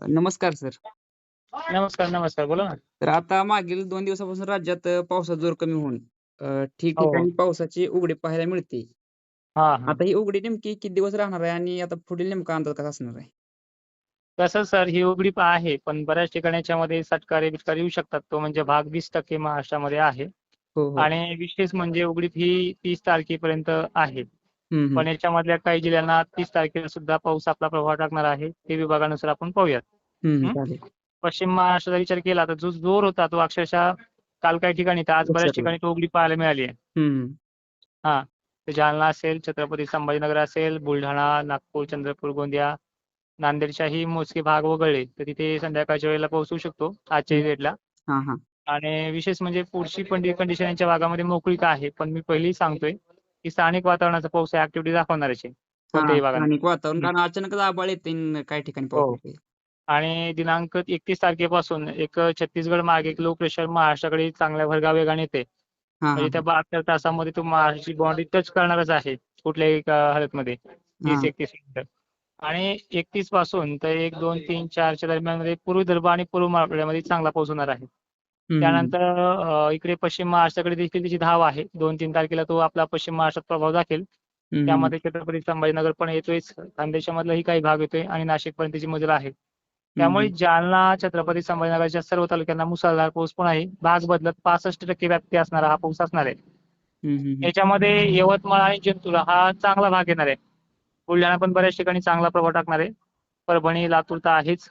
नमस्कार सर. नमस्कार, नमस्कार. बोला ना. तर आता मागील 2 दिवसापासून राज्यात पावसाचा जोर कमी होऊन अ, हो. ठिकठिकाणी पावसाची उघडीप पाहायला मिळते. हां, हां. आता ही उघडीप नेमकी किती दिवस राहणार आहे आणि आता पुढील नेमका अंदाज कसा असणार आहे? कसं सर ही उघडीप आहे, पण बऱ्याच ठिकाणी याच्यामध्ये सटकारे-बिटकारे येऊ शकतात. तो म्हणजे भाग 20% महाराष्ट्रामध्ये आहे हो, हो. आणि विशेष म्हणजे उघडीप ही 30 तारखेपर्यंत आहे. पण याच्यामधल्या काही जिल्ह्यांना 30 तारखेला सुद्धा पाऊस आपला प्रभाव टाकणार आहे. ते विभागानुसार आपण पाहूयात. पश्चिम महाराष्ट्राचा विचार केला तर जो जोर होता तो अक्षरशः काल काही ठिकाणी तर आज बऱ्याच ठिकाणी तो उघडीप पाहायला मिळाली आहे. हं, जालना असेल, छत्रपती संभाजीनगर असेल, बुलढाणा, नागपूर, चंद्रपूर, गोंदिया, नांदेडच्याही मोजके भाग वगळले तर तिथे संध्याकाळच्या वेळेला पाऊस होऊ शकतो आजच्याही. डेटला. आणि विशेष म्हणजे पुढची पण कंडिशन यांच्या भागामध्ये मोकळीक आहे. पण मी पहिलेही सांगतोय, की स्थानिक वातावरणाचा पाऊस आहे ॲक्टिव्हिटी दाखवणारच आहे कोणत्याही हां, भागात. स्थानिक वातावरण. कारण अचानकच येते काही ठिकाणी हो. पाऊस. आणि दिनांक 31 तारखेपासून एक छत्तीसगड मार्गे एक लो प्रेशर महाराष्ट्राकडे चांगल्या भरगव वेगाने येते. हां, म्हणजे त्या हां. 72 तासामध्ये तो महाराष्ट्राची बाउंड्री टच करणारच आहे कुठल्याही एका हालतमध्ये हां. 30-31 मिनिटं. आणि 31 पासून तर 1, 2, 3, 4च्या दरम्यानमध्ये पूर्व विदर्भ आणि पूर्व मराठवाड्यामध्ये चांगला पाऊस होणार आहे. त्यानंतर इकडे पश्चिम महाराष्ट्राकडे देखील त्याची धाव आहे. 2-3 तारखेला तो आपला पश्चिम महाराष्ट्रात प्रभाव दाखेल. त्यामध्ये छत्रपती संभाजीनगर पण येतोयच, खानदेशामधलाही काही भाग येतोय आणि नाशिकपर्यंत त्याची मजल आहे. त्यामुळे. जालना, छत्रपती संभाजीनगरच्या सर्व तालुक्यांना मुसळधार पाऊस पण आहे. भाग बदलत 65% व्याप्ती असणारा हा पाऊस असणार आहे. याच्यामध्ये यवतमाळ आणि जिंतूर हा चांगला भाग येणार आहे. बुलढाणा पण बऱ्याच ठिकाणी चांगला प्रभाव टाकणार आहे. परभणी, लातूर तर आहेच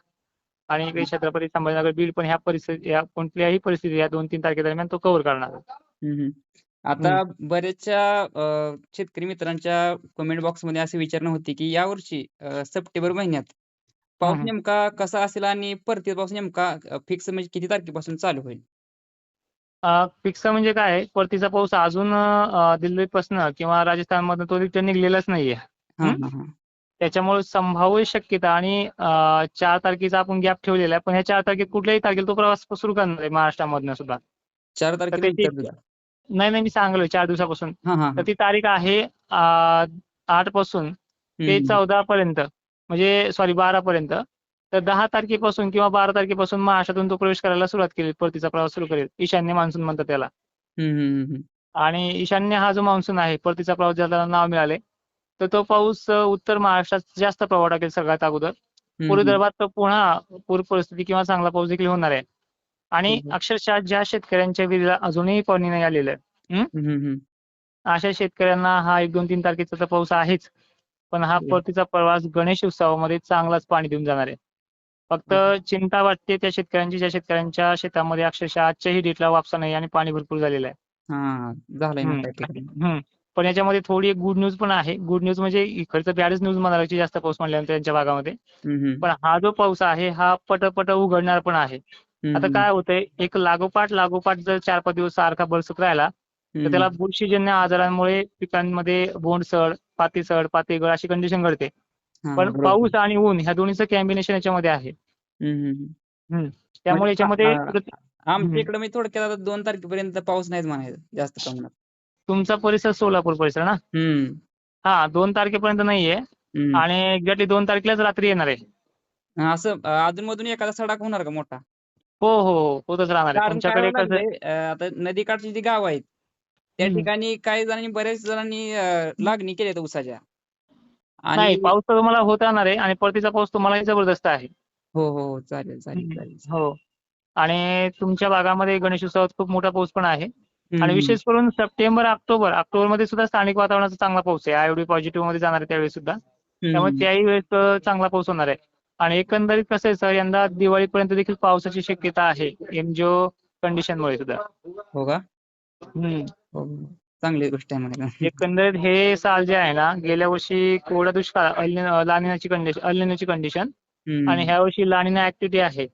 आणि इकडे छत्रपती संभाजीनगर, बीड पण ह्या परिस्थिती या कोणत्याही परिस्थिती या 2-3 तारखेदरम्यान तो कव्हर करणार आहे. आता. बऱ्याचशा अ, शेतकरी मित्रांच्या कमेंट बॉक्समध्ये अशी विचारणा होती, की यावर्षी सप्टेंबर महिन्यात पाऊस. नेमका कसा असेल आणि परतीचा पाऊस नेमका फिक्स म्हणजे किती तारखेपासून चालू होईल? फिक्स म्हणजे काय परतीचा पाऊस अजून दिल्लीपासनं किंवा राजस्थानमधनं तो रिटर्न निघलेलाच नाहीये. त्याच्यामुळे संभाव्य शक्यता आणि 4 तारखेचा आपण गॅप ठेवलेला आहे. पण ह्या 4 तारखेत कुठल्याही तारखेला तो प्रवास सुरू करणार आहे महाराष्ट्रामधनं सुद्धा. 4 तर त्याची तारखेनंतर सुद्धा? नाही, नाही मी सांगालोय 4 दिवसापासून. तर. ती तारीख आहे 8 पासून ते. 14 पर्यंत म्हणजे सॉरी 12 पर्यंत. तर 10 तारखेपासून किंवा 12 तारखेपासून महाराष्ट्रातून तो प्रवेश करायला सुरुवात केली. परतीचा प्रवास सुरू करेल. ईशान्य मान्सून म्हणतात त्याला. आणि ईशान्य हा जो मान्सून आहे, परतीचा प्रवास ज्याला नाव मिळालंय, तर तो पाऊस उत्तर महाराष्ट्रात जास्त प्रभाव टाकेल सगळ्यात अगोदर. पूर्व. विदर्भात तर पुन्हा पूर परिस्थिती किंवा चांगला पाऊस देखील होणार आहे. आणि. अक्षरशः ज्या शेतकऱ्यांच्या विहिरीला अजूनही पाणी नाही आलेलं हं. हं, हं, हं. अशा शेतकऱ्यांना हा 1, 2, 3 तारखेचा तर पाऊस आहेच. पण हा. परतीचा प्रवास गणेश उत्सवामध्ये चांगलाच पाणी देऊन जाणार आहे. फक्त. चिंता वाटते त्या शेतकऱ्यांची, ज्या शेतकऱ्यांच्या शेतामध्ये अक्षरशः आजच्याही डेटला वापसा नाही आणि पाणी भरपूर झालेलं आहे. झालंय. पण याच्यामध्ये थोडी एक गुड न्यूज पण आहे. गुड न्यूज म्हणजे इकडचं बॅडच न्यूज म्हणायला जास्त पाऊस म्हणल्यानंतर त्यांच्या भागामध्ये. पण हा जो पाऊस आहे हा पट-पट उघडणार पण आहे. आता. काय होतंय, एक लागोपाठ, लागोपाठ जर 4-5 दिवस सारखा बरसत राहिला, तर त्याला. बुरशीजन्य आजारांमुळे पिकांमध्ये बोंडसड, पातीसड, पातीगळ अशी कंडिशन घडते. पण. पाऊस आणि ऊन ह्या दोन्हीचं कॉम्बिनेशन याच्यामध्ये आहे. म्हणजे त्यामुळे याच्यामध्ये आमच्या. इकडे म्हणजे थोडक्यात 2 तारखेपर्यंत पाऊस नाहीच म्हणायचा जास्त प्रमाणात. तुमचा परिसर सोलापूर परिसर ना? हं. हां, 2 तारखेपर्यंत नाहीये. आणि एक्झॅक्टली 2 तारखेलाच रात्री येणार आहे. असं अ, अधून-मधून एखादा सडाक होणार का मोठा? हो, हो, हो. होतच राहणार आहे. तुमच्याकडे कसं आता नदीकाठची जी गावं आहेत, त्या. ठिकाणी काही जणांनी बऱ्याच जणांनी लागणी केल्यात ऊसाच्या. नाही, आणि पाऊस तर तुम्हाला होत राहणार आहे आणि परतीचा पाऊस तुम्हालाही जबरदस्त आहे. हो, हो, हो. चालेल, चालेल, चालेल. हो. आणि तुमच्या भागामध्ये गणेश उत्सवात खूप मोठा पाऊस पण आहे. आणि. विशेष करून सप्टेंबर, ऑक्टोबर, ऑक्टोबरमध्ये सुद्धा स्थानिक वातावरणाचा चांगला पाऊस आहे. आय-ओ-डी पॉझिटिव्हमध्ये जाणार आहे त्यावेळेस सुद्धा. त्यामुळे. त्याही वेळेस चांगला पाऊस होणार आहे. आणि एकंदरीत कसं आहे सर यंदा दिवाळीपर्यंत देखील पावसाची शक्यता आहे. एनजीओ कंडिशनमुळे सुद्धा. हो का? हं. चांगली गोष्ट आहे. एकंदरीत हे साल जे आहे ना, गेल्या वर्षी कोरडा दुष्काळ अल निनो ला निनाची कंडिशन अल निनोची कंडिशन आणि. ह्या वर्षी ला निना ॲक्टिव्हिटी आहे.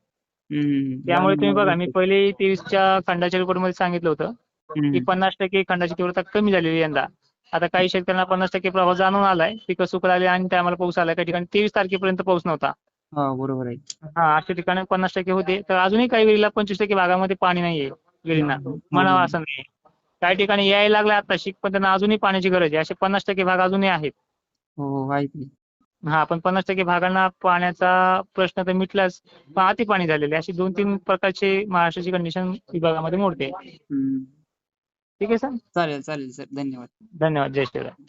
त्यामुळे तुम्ही बघा मी. पहिले 23च्या खंडाच्या रिपोर्टमध्ये सांगितलं होतं, की पन्नास टक्के खंडाची तीव्रता कमी झालेली यंदा. आता काही शेतकऱ्यांना पन्नास टक्के प्रवाह जाणून आलाय. पिकं सुकलाली आणि टायमाला पाऊस आलाय काही ठिकाणी तेवीस तारखेपर्यंत पाऊस नव्हता. बरोबर आहे. हा अशा ठिकाणी पन्नास टक्के होते. तर अजूनही काही वेळेला पंचवीस टक्के भागामध्ये पाणी नाहीये विहिरींना. म्हणावं असं नाही. काही ठिकाणी यायला लागलं आता शिक पण त्यांना अजूनही पाण्याची गरज आहे. असे पन्नास टक्के भाग अजूनही आहेत. हा पण पन्नास टक्के भागांना पाण्याचा प्रश्न तर मिटलाच. अति पाणी झालेले अशी दोन तीन प्रकारचे महाराष्ट्राची कंडिशन विभागामध्ये मोडते. ठीक आहे सर. चालेल चालेल सर. धन्यवाद. धन्यवाद. जय श्रीराम.